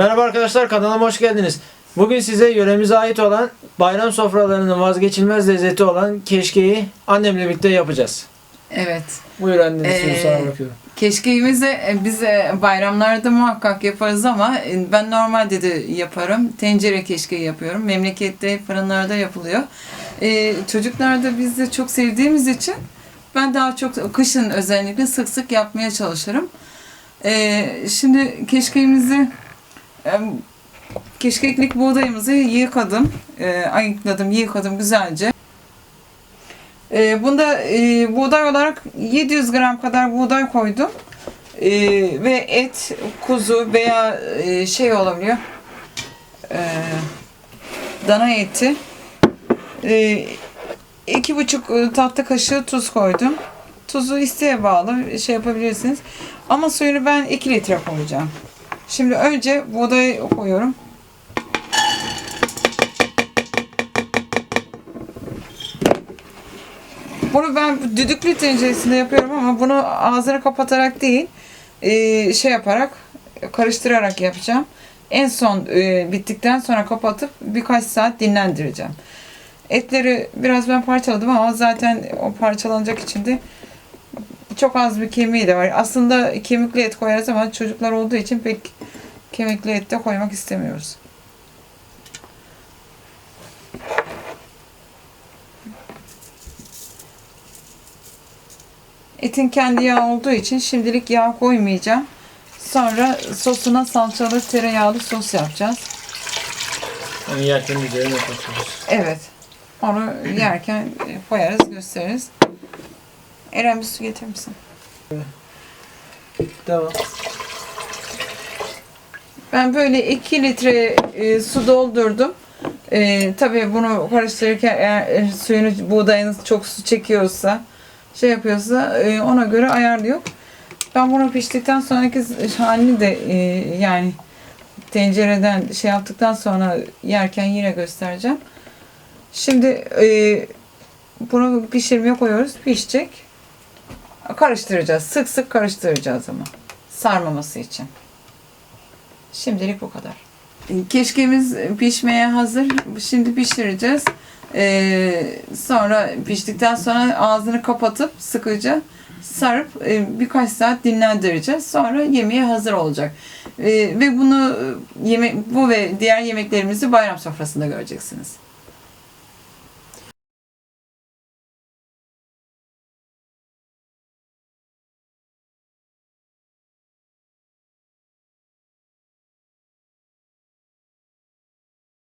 arkadaşlar kanalıma hoş geldiniz. Bugün size yöremize ait olan bayram sofralarının vazgeçilmez lezzeti olan keşkeyi annemle birlikte yapacağız. Evet. Buyur anne Ee, sana bakıyorum. Keşkeğimizi e, biz e, bayramlarda muhakkak yaparız ama e, ben normalde de yaparım. Tencere keşkeği yapıyorum. Memlekette fırınlarda yapılıyor. Ee, çocuklar da biz de çok sevdiğimiz için ben daha çok kışın özellikle sık sık yapmaya çalışırım. Ee, şimdi keşkeğimizi keşkeklik buğdayımızı yıkadım. E, ayıkladım, yıkadım güzelce. E, bunda e, buğday olarak 700 gram kadar buğday koydum. E, ve et, kuzu veya e, şey olabiliyor. E, dana eti. E, iki buçuk e, tatlı kaşığı tuz koydum. Tuzu isteğe bağlı şey yapabilirsiniz. Ama suyunu ben 2 litre koyacağım. Şimdi önce buğdayı koyuyorum. Bunu ben düdüklü tenceresinde yapıyorum ama bunu ağzını kapatarak değil, e, şey yaparak, karıştırarak yapacağım. En son e, bittikten sonra kapatıp birkaç saat dinlendireceğim. Etleri biraz ben parçaladım ama zaten o parçalanacak için de çok az bir kemiği de var. Aslında kemikli et koyarız ama çocuklar olduğu için pek kemikli et de koymak istemiyoruz. Etin kendi yağı olduğu için şimdilik yağ koymayacağım. Sonra sosuna salçalı tereyağlı sos yapacağız. Yani yerken üzerine katıyoruz. Evet. Onu yerken koyarız, gösteririz. Eren bir su getirir misin? Devam. Ben böyle 2 litre e, su doldurdum. E, tabii bunu karıştırırken eğer e, suyunu buğdayınız çok su çekiyorsa şey yapıyorsa e, ona göre ayarlıyor. Ben bunu piştikten sonraki halini de e, yani tencereden şey yaptıktan sonra yerken yine göstereceğim. Şimdi e, bunu pişirmeye koyuyoruz. Pişecek. Karıştıracağız. Sık sık karıştıracağız ama. Sarmaması için. Şimdilik bu kadar. Keşkemiz pişmeye hazır. Şimdi pişireceğiz. Ee, sonra piştikten sonra ağzını kapatıp sıkıca sarıp e, birkaç saat dinlendireceğiz. Sonra yemeğe hazır olacak. Ee, ve bunu yeme bu ve diğer yemeklerimizi bayram sofrasında göreceksiniz.